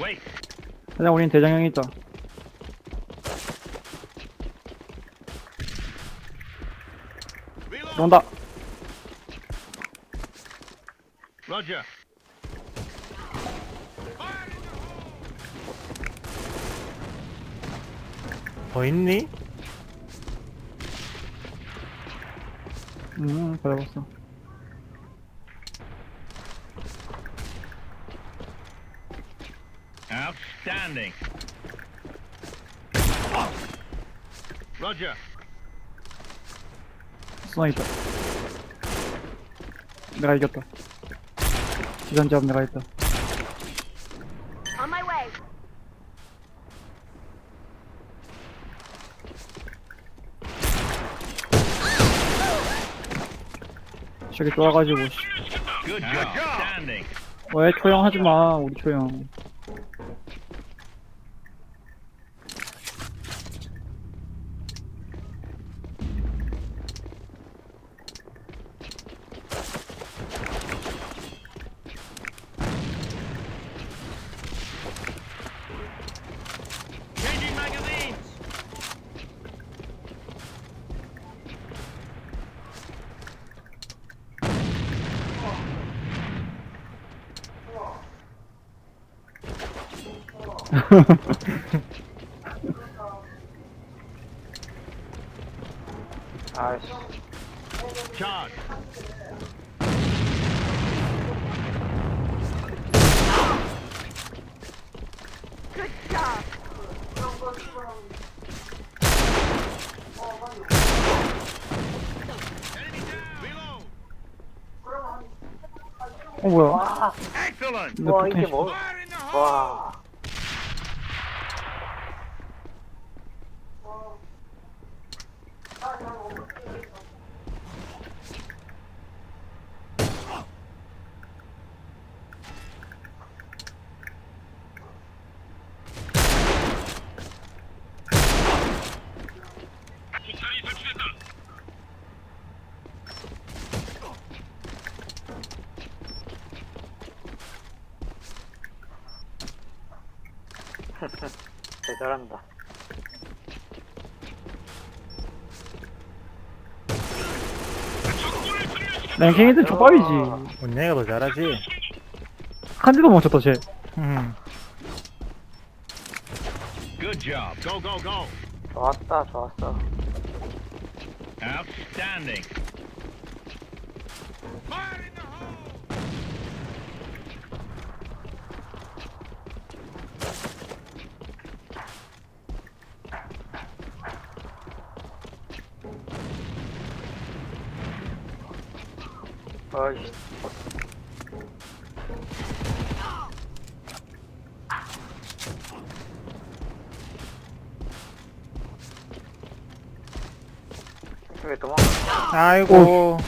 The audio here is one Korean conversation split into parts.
Wait. 그냥 우린 대장형이 있다. Reload. 들어온다. Roger. 더 있니? 음, 받아봤어. Outstanding. Roger. 수나 있다. 내가 이겼다. 시간 제압 내가 했다. On my way. 저기 쫄아가지고, 씨. Good job. Outstanding. 왜 초형 하지 마, 우리 초형. 아이씨. Charge. 어, 뭐야. 와, Excellent. 와, 이게 뭐? 와. 잘한다. 랭킹이든 족밥이지. 언니가 더 잘하지. 한 대도 못 쳤다, 쟤. 음. Good job. Go, go, go. 좋았다, 좋았어. Outstanding. Fire in 어이씨. 왜 도망가? 아이고.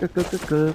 끄끄끄끄.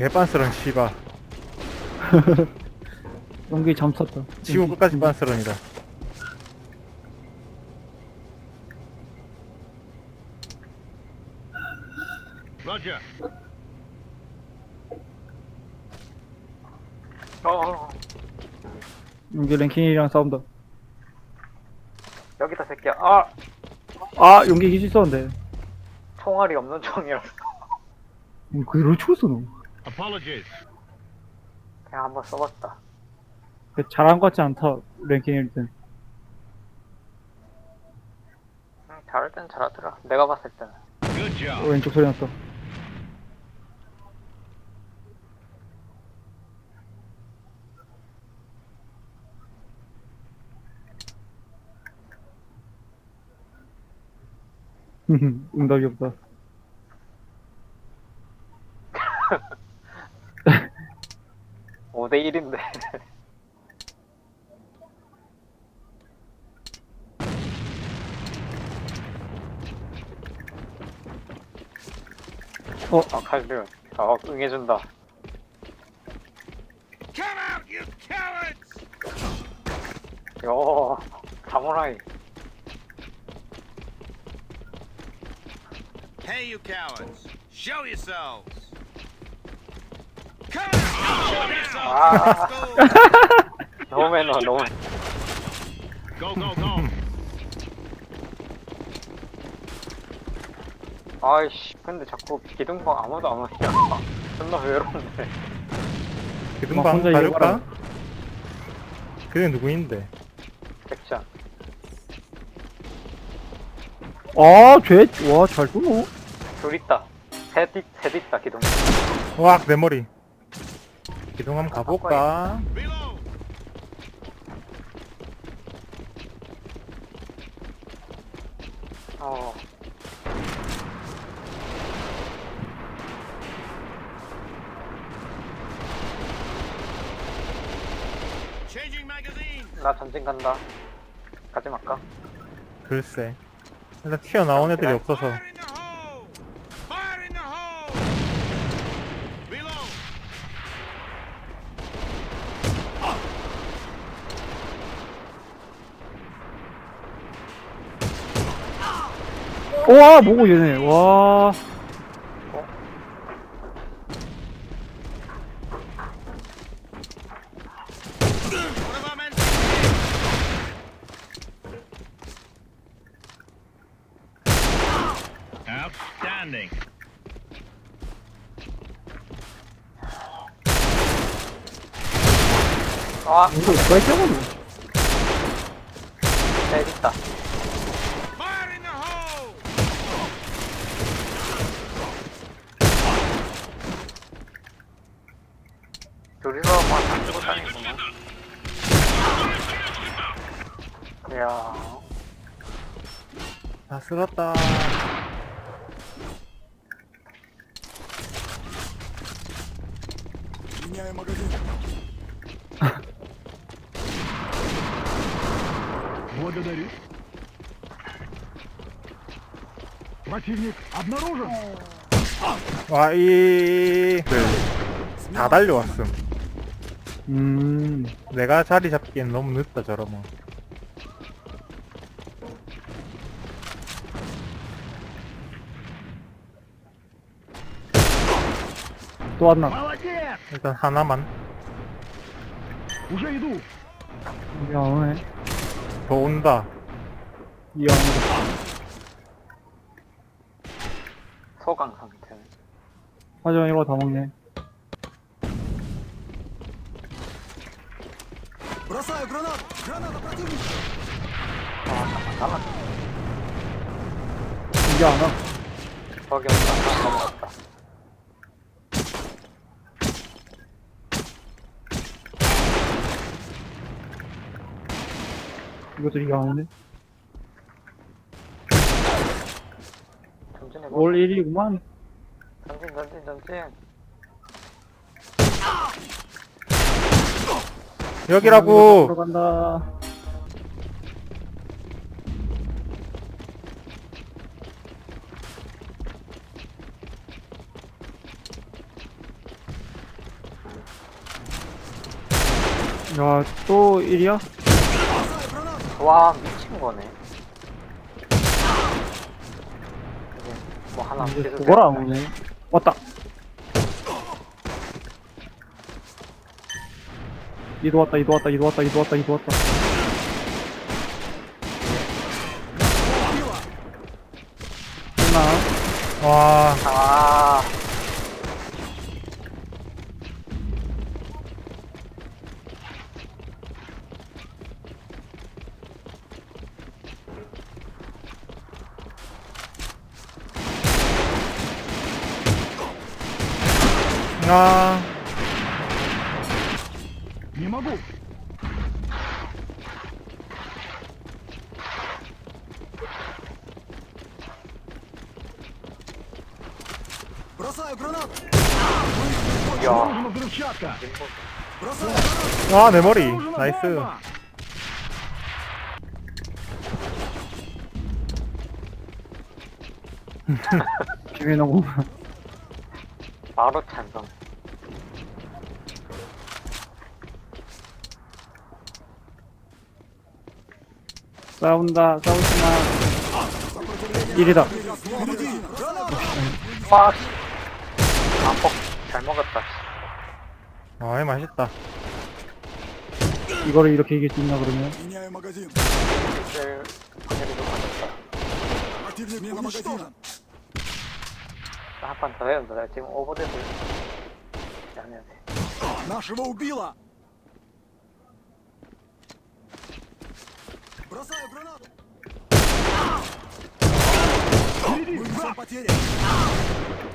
개빤스런 씨바. 연기 잠쳤다. 지구 끝까지 빤스런이다. Roger. 어, 어, 어. 연기 랭킹이랑 싸운다. 여기다 새끼야. 아, 아, 연기 기지 있었는데. 총알이 없는 총이라서 음, 그대로 죽었어, 너. Apologies. 그냥 한번 써봤다. 그 잘한 것 같지 않다, 랭킹일 땐. 응, 잘할 땐 잘하더라. 내가 봤을 때는. Good Good 어, job. 왼쪽 소리 났어. 응답이 없다. 오대 1인데. 어, 아, 칼륨. 아, 응해준다. Come out, you cowards! 요, 사무라이. Hey, you cowards! Show yourselves! Come out! Show yourselves! Let's 너무 매너, 너무. Go, go, go! 아이씨, 근데 자꾸 기둥방 아무도 안 오냐. 존나 외로운데. 기둥방 혼자 가볼까? 이겨봐라. 그게 누구인데? 백찬. 아, 쟤, 와, 잘 쏘노? 둘 있다. 셋, 있, 셋 있다, 기둥. 와악 내 머리 기둥 한번 가볼까? 어. 나 전진 간다. 가지 말까? 글쎄 일단 튀어나온 애들이 없어서 Fire in the hole! Fire in the hole! Reload! 와, 뭐고, 얘네. 와. Outstanding! 아, 이거 왜 쏘노? 셋 있다. Fire in the hole! 둘이서 막안 주고 다니구만. 이야. 다 쓸었다 Благодарю. Противник обнаружен. 와이 다 달려왔음 음, 내가 자리 잡기엔 너무 늦다 저러면 또 왔나? Молодец! 일단 하나만 Уже иду. 이게 안 오네. 더 온다 이게 안 오네. 소강 상태. 하지만 이거 다 먹네. 아, 잠깐, 잠깐. 이게 안 와. 저기 온다. 아, 넘어갔다. 이것도 이게. 전진해봐. 올 1이구만. 전진, 전진, 전진. 여기라고 들어간다. 야, 또 1이야? 와, 미친 거네. 이제 뭐 하나 이제 계속 그걸 안 오네. 왔다. 이도 왔다, 이도 왔다, 이도 왔다, 이도 왔다, 이도 왔다. 하나, 와 아, 아. 이마고. 야. 아, 내 머리. 나이스. 기회 너무 바로 찬성. 싸운다, 싸우지 마. 일이다. Впереди! Граната! 와, 씨. 아, 퍽. 잘 먹었다. 씨. 아, 맛있다. 이거를 이렇게 이길 수 있나, 그러면? Меняю магазин! 이제 확률이 높아졌다. Противник мимо магазина! 한 판 더 해야 된다. 지금 오버데드. 안 해야 돼. Нашего убило!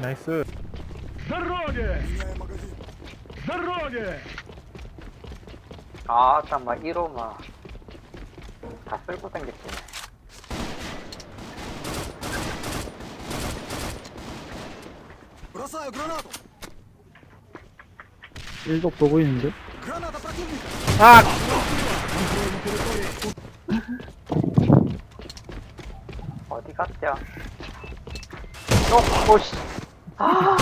나이스. Дороги! Меняю магазин! Дороги! 아, 잠깐만, 1호만. 다 쓸고 당겼지네. Бросаю гранату! 일도 보고 있는데? Граната противника! 아! 어디 갔냐? 어, 오씨. 아,